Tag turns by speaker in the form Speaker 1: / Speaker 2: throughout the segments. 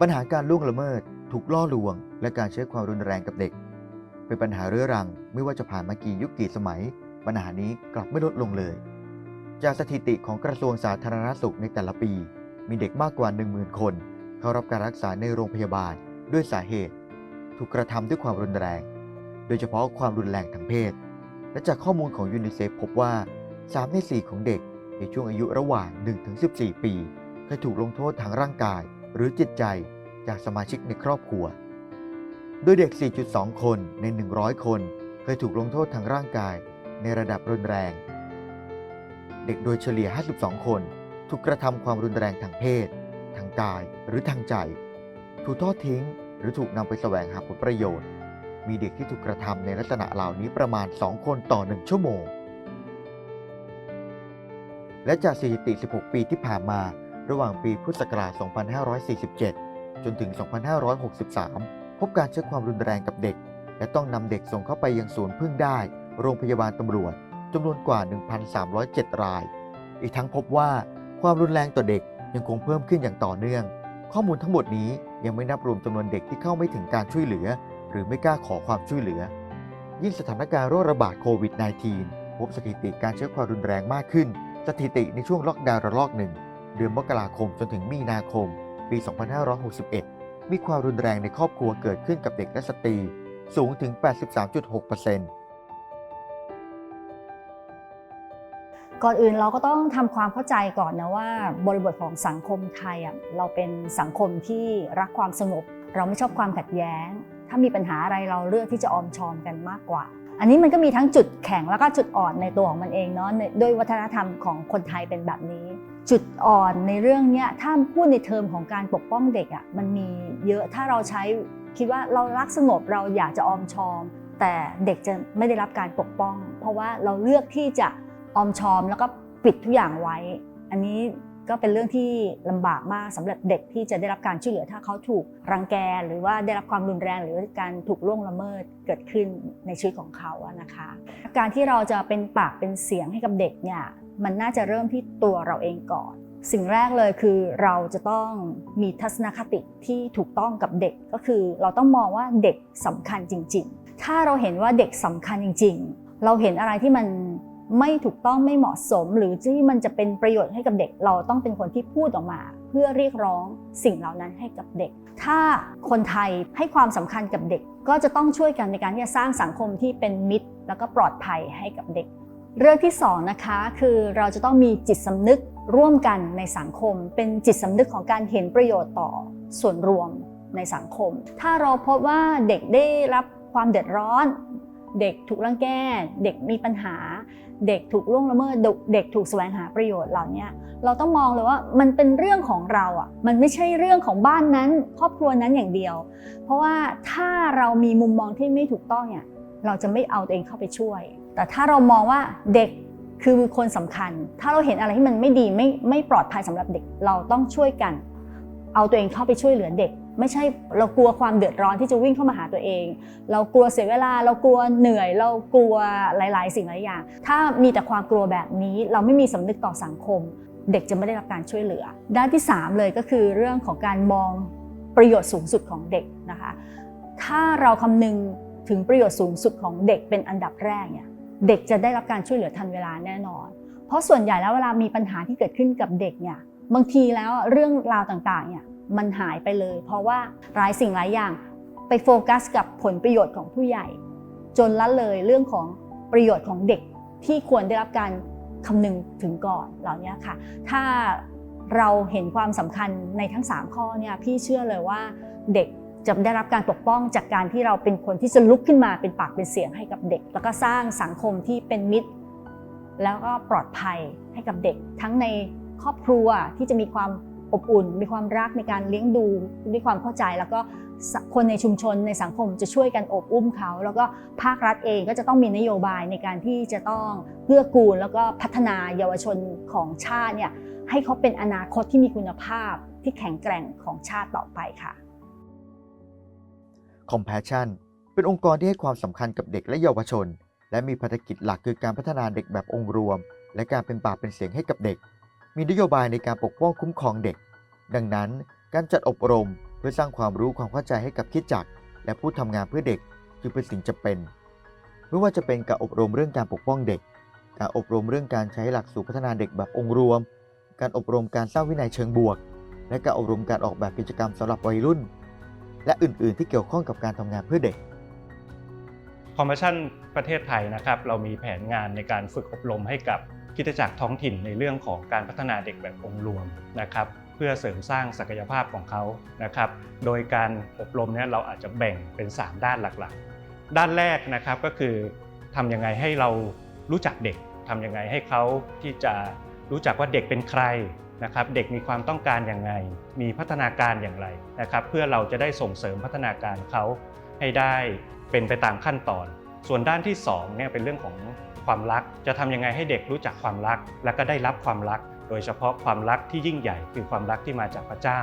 Speaker 1: ปัญหาการล่วงละเมิด ถูกล่อลวง และการใช้ความรุนแรงกับเด็ก เป็นปัญหาเรื้อรัง ไม่ว่าจะผ่านมากี่ยุคกี่สมัย ปัญหานี้กลับไม่ลดลงเลย จากสถิติของกระทรวงสาธารณสุขในแต่ละปี มีเด็กมากกว่า 10,000 คน เข้ารับการรักษาในโรงพยาบาล ด้วยสาเหตุ ถูกกระทำด้วยความรุนแรง โดยเฉพาะความรุนแรงทางเพศ และจากข้อมูลของยูนิเซฟพบว่า 3 ใน 4 ของเด็กในช่วงอายุระหว่าง 1-14 ปีเคยถูกลงโทษทางร่างกาย หรือจิตใจจากสมาชิกในครอบครัว โดยเด็ก 4.2 คนใน 100 คน เคยถูกลงโทษทางร่างกายในระดับรุนแรง เด็กโดยเฉลี่ย 52 คนถูกกระทำความรุนแรงทางเพศ ทางกายหรือทางใจ ถูกทอดทิ้ง หรือถูกนำไปแสวงหาผลประโยชน์ มีเด็กที่ถูกกระทำในลักษณะเหล่านี้ประมาณ 2 คนต่อ 1 ชั่วโมง และจากสถิติ 16 ปีที่ผ่านมา ระหว่างปีพุทธศักราช 2547 จนถึง 2563 พบการใช้ความรุนแรงกับเด็ก และต้องนำเด็กส่งเข้าไปยังศูนย์พึ่งได้ โรงพยาบาลตำรวจจำนวนกว่า 1,307 ราย อีกทั้งพบว่าความรุนแรงต่อเด็กยังคงเพิ่มขึ้นอย่างต่อเนื่อง ข้อมูลทั้งหมดนี้ยังไม่นับรวมจำนวนเด็กที่เข้าไม่ถึงการช่วยเหลือ หรือไม่กล้าขอความช่วยเหลือ ยิ่งสถานการณ์โรคระบาดโควิด -19 พบสถิติการใช้ความรุนแรงมากขึ้น สถิติในช่วงล็อกดาวน์ระลอกหนึ่ง เดือนมกราคมจนถึงมีนาคม ปี 2561 มีความรุนแรงในครอบครัวเกิดขึ้นกับเด็กและสตรีสูงถึง 83.6%
Speaker 2: ก่อนอื่นเราก็ต้องทำความเข้าใจก่อนนะว่า บริบทของสังคมไทยอะเราเป็นสังคมที่รักความสงบ เราไม่ชอบความขัดแย้ง ถ้ามีปัญหาอะไรเราเลือกที่จะออมชอมกันมากกว่า อันนี้มันก็มีทั้งจุดแข็งแล้วก็จุดอ่อนในตัวของมันเองเนาะด้วยวัฒนธรรมของคนไทยเป็นแบบนี้ จุดอ่อนในเรื่องนี้ถ้าพูดในเทอมของการปกป้องเด็กอะมันมีเยอะถ้าเราใช้คิดว่าเรารักสงบเราอยากจะออมชอม แต่เด็กจะไม่ได้รับการปกป้อง เพราะว่าเราเลือกที่จะออมชอมแล้วก็ปิดทุกอย่างไว้ อันนี้ก็เป็นเรื่องที่ลำบากมากสำหรับเด็กที่จะได้รับการช่วยเหลือถ้าเขาถูกรังแกหรือว่าได้รับความรุนแรงหรือการถูกล่วงละเมิดเกิดขึ้นในชีวิตของเขาอะนะคะ การที่เราจะเป็นปากเป็นเสียงให้กับเด็กเนี่ย มันน่าจะเริ่มที่ตัวเราเองก่อน สิ่งแรกเลยคือเราจะต้องมีทัศนคติที่ถูกต้องกับเด็กก็คือ เราต้องมองว่าเด็กสำคัญจริง ๆ ถ้าเราเห็นว่าเด็กสำคัญจริง ๆ เราเห็นอะไรที่มันไม่ถูกต้องไม่เหมาะสม หรือที่มันจะเป็นประโยชน์ให้กับเด็ก เราต้องเป็นคนที่พูดออกมา เพื่อเรียกร้องสิ่งเหล่านั้นให้กับเด็ก ถ้าคนไทยให้ความสำคัญกับเด็ก ก็จะต้องช่วยกันในการที่จะสร้างสังคมที่เป็นมิตร แล้วก็ปลอดภัยให้กับเด็ก เรื่องที่สองนะคะคือเราจะต้องมีจิตสำนึกร่วมกันในสังคม เป็นจิตสำนึกของการเห็นประโยชน์ต่อส่วนรวมในสังคม ถ้าเราพบว่าเด็กได้รับความเดือดร้อน เด็กถูกรังแกเด็กมีปัญหา เด็กถูกล่วงละเมิดเด็กถูกแสวงหาประโยชน์เหล่านี้เราต้องมองเลยว่ามันเป็นเรื่องของเราอะมันไม่ใช่เรื่องของบ้านนั้น ครอบครัวนั้นอย่างเดียว เพราะว่าถ้าเรามีมุมมองที่ไม่ถูกต้องเนี่ยเราจะไม่เอาตัวเองเข้าไปช่วย แต่ถ้าเรามองว่าเด็กคือคนสำคัญ ถ้าเราเห็นอะไรที่มันไม่ดีไม่ไม่ปลอดภัยสำหรับเด็กเราต้องช่วยกัน เอาตัวเองเข้าไปช่วยเหลือเด็ก ไม่ใช่เรากลัวความเดือดร้อนที่จะวิ่งเข้ามาหาตัวเอง เรากลัวเสียเวลา เรากลัวเหนื่อย เรากลัวหลาย ๆ สิ่งหลายอย่าง ถ้ามีแต่ความกลัวแบบนี้เราไม่มีสำนึกต่อสังคม เด็กจะไม่ได้รับการช่วยเหลือ ด้านที่ 3 เลยก็คือเรื่องของการมองประโยชน์สูงสุดของเด็กนะคะ ถ้าเราคำนึงถึงประโยชน์สูงสุดของเด็กเป็นอันดับแรกเนี่ย เด็กจะได้รับการช่วยเหลือทันเวลาแน่นอน เพราะส่วนใหญ่แล้วเวลามีปัญหาที่เกิดขึ้นกับเด็กเนี่ยบางทีแล้วเรื่องราวต่างๆเนี่ยมันหายไปเลย เพราะว่าหลายสิ่งหลายอย่างไปโฟกัสกับผลประโยชน์ของผู้ใหญ่ จนละเลยเรื่องของประโยชน์ของเด็กที่ควรได้รับการคำนึงถึงก่อนเหล่านี้ค่ะ ถ้าเราเห็นความสำคัญในทั้ง 3 ข้อเนี่ยพี่เชื่อเลยว่าเด็ก จะได้รับการปกป้องจากการที่เราเป็นคนที่จะลุกขึ้นมาเป็นปากเป็นเสียงให้กับเด็ก แล้วก็สร้างสังคมที่เป็นมิตร แล้วก็ปลอดภัยให้กับเด็ก ทั้งในครอบครัวที่จะมีความอบอุ่น มีความรักในการเลี้ยงดูด้วยความเข้าใจ แล้วก็คนในชุมชนในสังคมจะช่วยกันอบอุ้มเขา แล้วก็ภาครัฐเองก็จะต้องมีนโยบายในการที่จะต้องเพื่อกูล แล้วก็พัฒนาเยาวชนของชาติเนี่ยให้เขาเป็นอนาคตที่มีคุณภาพที่แข็งแกร่งของชาติต่อไปค่ะ
Speaker 1: Compassion เป็นองค์กรที่ให้ความสำคัญกับเด็กและเยาวชน และมีภารกิจหลักคือการพัฒนาเด็กแบบองค์รวม และการเป็นปากเป็นเสียงให้กับเด็ก มีนโยบายในการปกป้องคุ้มครองเด็ก ดังนั้น การจัดอบรมเพื่อสร้างความรู้ความเข้าใจให้กับคิดจัก และผู้ทำงานเพื่อเด็กจึงเป็นสิ่งจำเป็นไม่ว่าจะเป็นการอบรมเรื่องการปกป้องเด็ก การอบรมเรื่องการใช้หลักสูตรพัฒนาเด็กแบบองค์รวม การอบรมการสร้างวินัยเชิงบวก และการอบรมการออกแบบกิจกรรมสำหรับวัยรุ่น และอื่น ๆ ที่เกี่ยวข้องกับการทำงานเพื่อเด็ก
Speaker 3: คอมมิชชั่นประเทศไทยนะครับเรามีแผนงานในการฝึกอบรมให้กับกิจจักรท้องถิ่นในเรื่องของการพัฒนาเด็กแบบองค์รวมนะครับเพื่อเสริมสร้างศักยภาพของเขานะครับ โดยการอบรมเนี่ยเราอาจจะแบ่งเป็น 3 ด้านหลักๆ ด้านแรกนะครับก็คือทำยังไงให้เรารู้จักเด็กทำยังไงให้เขาที่จะรู้จักว่าเด็กเป็นใคร นะครับเด็กมีความต้องการอย่างไงมีพัฒนาการอย่างไรนะครับ เพื่อเราจะได้ส่งเสริมพัฒนาการเขาให้ได้เป็นไปตามขั้นตอน ส่วนด้านที่2เนี่ยเป็นเรื่องของความรัก จะทำยังไงให้เด็กรู้จักความรัก และก็ได้รับความรัก โดยเฉพาะความรักที่ยิ่งใหญ่คือความรักที่มาจากพระเจ้า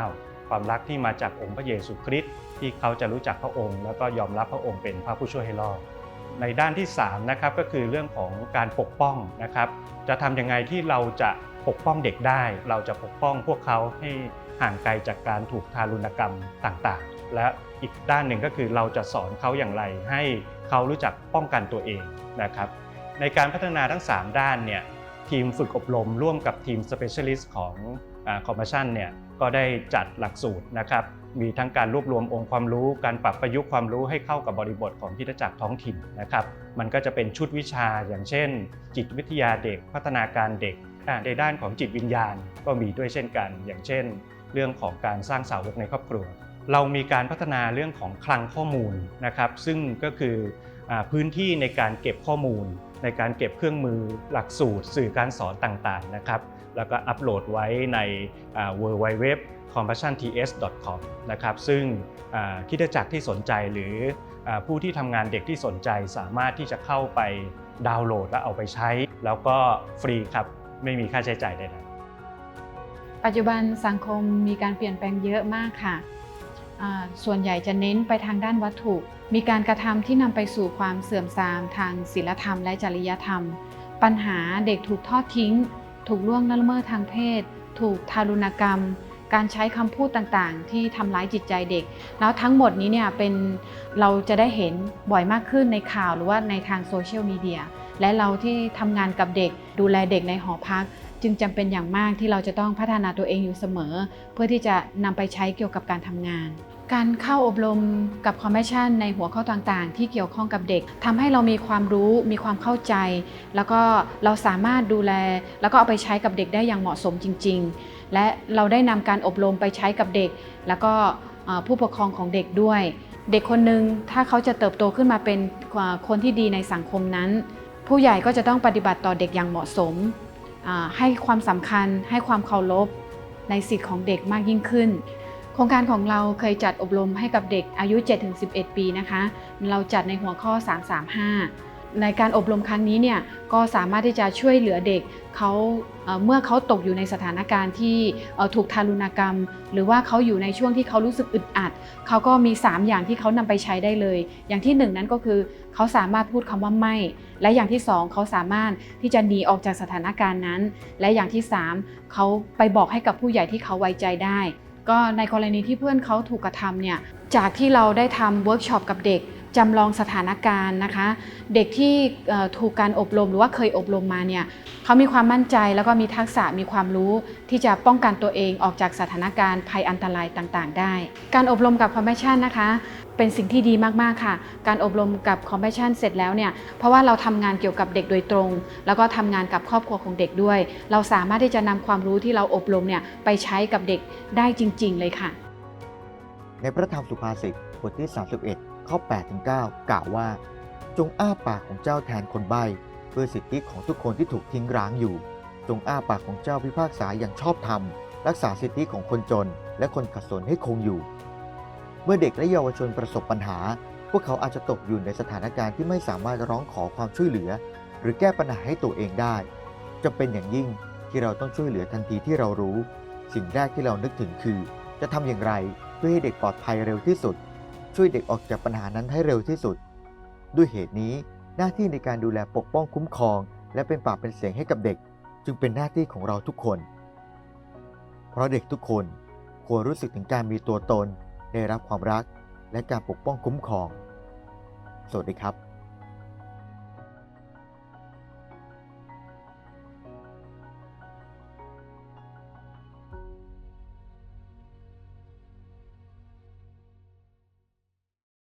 Speaker 3: ความรักที่มาจากองค์พระเยซูคริสต์ที่เขาจะรู้จักพระองค์ แล้วก็ยอมรับพระองค์เป็นพระผู้ช่วยให้รอดในด้านที่3นะครับก็คือเรื่องของการปกป้องนะครับ จะทำยังไงที่เราจะ ปกป้องเด็กได้ เราจะปกป้องพวกเขาให้ห่างไกลจากการถูกทารุณกรรมต่างๆ และอีกด้านหนึ่งก็คือเราจะสอนเขาอย่างไร ให้เขารู้จักป้องกันตัวเองนะครับ ในการพัฒนาทั้ง 3 ด้านเนี่ยทีมฝึกอบรมร่วมกับทีม Specialist ของคอมมิชชั่นเนี่ยก็ได้จัดหลักสูตรนะครับมีทั้งการรวบรวมองค์ความรู้ การปรับประยุกต์ความรู้ให้เข้ากับบริบทของที่จักรท้องถิ่นนะครับ มันก็จะเป็นชุดวิชาอย่างเช่น จิตวิทยาเด็ก พัฒนาการเด็ก ในด้านของจิตวิญญาณก็มีด้วยเช่นกัน อย่างเช่น เรื่องของการสร้างสาวกในครอบครัว เรามีการพัฒนาเรื่องของคลังข้อมูลนะครับ ซึ่งก็คือพื้นที่ในการเก็บข้อมูล ในการเก็บเครื่องมือหลักสูตร สื่อการสอนต่างๆนะครับแล้วก็อัปโหลดไว้ใน w w w compassionts.com นะครับซึ่งคิดจักรที่สนใจหรืออผู้ที่ทำงานเด็กที่สนใจสามารถที่จะเข้าไปดาวน์โหลดและเอาไปใช้ แล้วก็ฟรีครับ ไม่มีค่าใช้จ่ายใดๆ
Speaker 4: ปัจจุบันสังคมมีการเปลี่ยนแปลงเยอะมากค่ะ ส่วนใหญ่จะเน้นไปทางด้านวัตถุ มีการกระทำที่นำไปสู่ความเสื่อมทรามทางศีลธรรมและจริยธรรม ปัญหาเด็กถูกทอดทิ้ง ถูกล่วงละเมิดทางเพศ ถูกทารุณกรรมการใช้คำพูดต่างๆ ที่ทำร้ายจิตใจเด็ก แล้วทั้งหมดนี้เนี่ยเป็นเราจะได้เห็นบ่อยมากขึ้นในข่าวหรือว่าในทางโซเชียลมีเดีย และเราที่ทำงานกับเด็กดูแลเด็กในหอพัก จึงจำเป็นอย่างมากที่เราจะต้องพัฒนาตัวเองอยู่เสมอ เพื่อที่จะนำไปใช้เกี่ยวกับการทำงาน การเข้าอบรมกับคอมมิชชั่นในหัวข้อต่างๆ ที่เกี่ยวข้องกับเด็กทำให้เรามีความรู้มีความเข้าใจ แล้วก็เราสามารถดูแล แล้วก็เอาไปใช้กับเด็กได้อย่างเหมาะสมจริง ๆ และเราได้นำการอบรมไปใช้กับเด็ก แล้วก็ผู้ปกครองของเด็กด้วย เด็กคนหนึ่งถ้าเขาจะเติบโตขึ้นมาเป็นคนที่ดีในสังคมนั้น ผู้ใหญ่ก็จะต้องปฏิบัติต่อเด็กอย่างเหมาะสม ให้ความสำคัญ ให้ความเคารพในสิทธิ์ของเด็กมากยิ่งขึ้น โครงการของเราเคยจัดอบรมให้กับเด็กอายุ 7-11 ปีนะคะ เราจัดในหัวข้อ 335 ในการอบรมครั้งนี้เนี่ยก็สามารถที่จะช่วยเหลือเด็กเขาเมื่อเขาตกอยู่ในสถานการณ์ที่ถูกทารุณกรรม หรือว่าเขาอยู่ในช่วงที่เขารู้สึกอึดอัดเขาก็มี 3 อย่างที่เขานำไปใช้ได้เลย อย่างที่ 1 นั้นก็คือเขาสามารถพูดคำว่าไม่ และอย่างที่ 2 เขาสามารถที่จะหนีออกจากสถานการณ์นั้น และอย่างที่ 3 เขาไปบอกให้กับผู้ใหญ่ที่เขาไว้ใจได้ ก็ในกรณีที่เพื่อนเขาถูกกระทำเนี่ยจากที่เราได้ทำเวิร์กช็อปกับเด็ก จำลองสถานการณ์นะคะ เด็กที่ถูกการอบรมหรือว่าเคยอบรมมาเนี่ยเขามีความมั่นใจแล้วก็มีทักษะมีความรู้ที่จะป้องกันตัวเองออกจากสถานการณ์ภัยอันตรายต่างๆ ได้ การอบรมกับคอม s ช i นนะคะ เป็นสิ่งที่ดีมากๆค่ะ การอบรมกับคอม s ช i นเสร็จแล้วเนี่ยเพราะว่าเราทำงานเกี่ยวกับเด็กโดยตรง แล้วก็ทำงานกับครอบครัวของเด็กด้วย เราสามารถที่จะนำความรู้ที่เราอบรมเนี่ยไปใช้กับเด็กได้จริง ๆ เลยค่ะ
Speaker 1: ในพระธรรมสุภาษิตบทที่ 31 ข้อ8ถึง9กล่าวว่า จงอ้าปากของเจ้าแทนคนใบ้เพื่อสิทธิของทุกคนที่ถูกทิ้งร้างอยู่ จงอ้าปากของเจ้าพิพากษาอย่างชอบธรรม รักษาสิทธิของคนจน และคนขัดสนให้คงอยู่ เมื่อเด็กและเยาวชนประสบปัญหา พวกเขาอาจจะตกอยู่ในสถานการณ์ที่ไม่สามารถร้องขอความช่วยเหลือ หรือแก้ปัญหาให้ตัวเองได้จำเป็นอย่างยิ่งที่เราต้องช่วยเหลือทันทีที่เรารู้ สิ่งแรกที่เรานึกถึงคือ จะทำอย่างไรเพื่อให้เด็กปลอดภัยเร็วที่สุด ช่วยเด็กออกจากปัญหานั้นให้เร็วที่สุด ด้วยเหตุนี้หน้าที่ในการดูแลปกป้องคุ้มครอง และเป็นปากเป็นเสียงให้กับเด็ก จึงเป็นหน้าที่ของเราทุกคน เพราะเด็กทุกคนควรรู้สึกถึงการมีตัวตน ได้รับความรัก และการปกป้องคุ้มครอง สวัสดีครับ